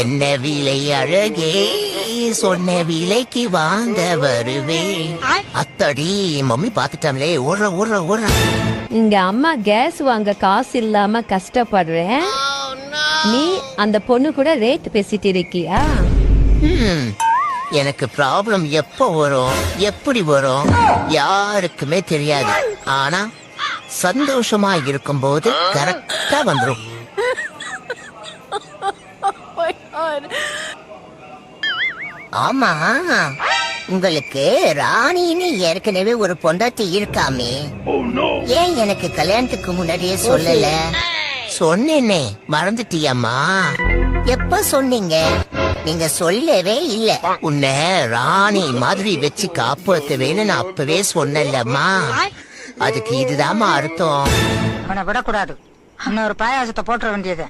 என்ன விலை அழகே? சொன்ன விலைக்கு வாங்க வருவேன் அத்தடி மம்மி பாத்துட்டாங்களே ஓடுற ஓடுற ஓடுற. இங்க அம்மா கேஸ் வாங்க காசு இல்லாம கஷ்டப்படுறேன். நீ அந்த பொண்ணு கூட ரேட் பேசிட்டு இருக்கியா? எனக்கு ப்ராப்ளம் எப்போ வரும்? எப்படி வரும்? யாருக்குமே தெரியாது. ஆனா சந்தோஷமா இருக்கும்போது கரெக்டா வந்துரும் ஆமா. உங்களுக்கு ராணின்னு ஏற்கனவே ஒரு பொண்டாட்டி இருக்காமே. ஏன் எனக்கு கல்யாணத்துக்கு முன்னாடியே சொல்லல? சொன்னேனே. மறந்துட்டியம்மா. எப்ப சொன்னீங்க? நீங்க சொல்லவே இல்ல. உன்னை ராணி மாதிரி வச்சு காப்பாத்துவேன்னு நான் அப்பவே சொன்னேன்லம்மா. அதுக்கு இதுதாம்மா அர்த்தம். அவனை விடக்கூடாது. இன்னொரு பாயாசத்தை போட்டுற வேண்டியது.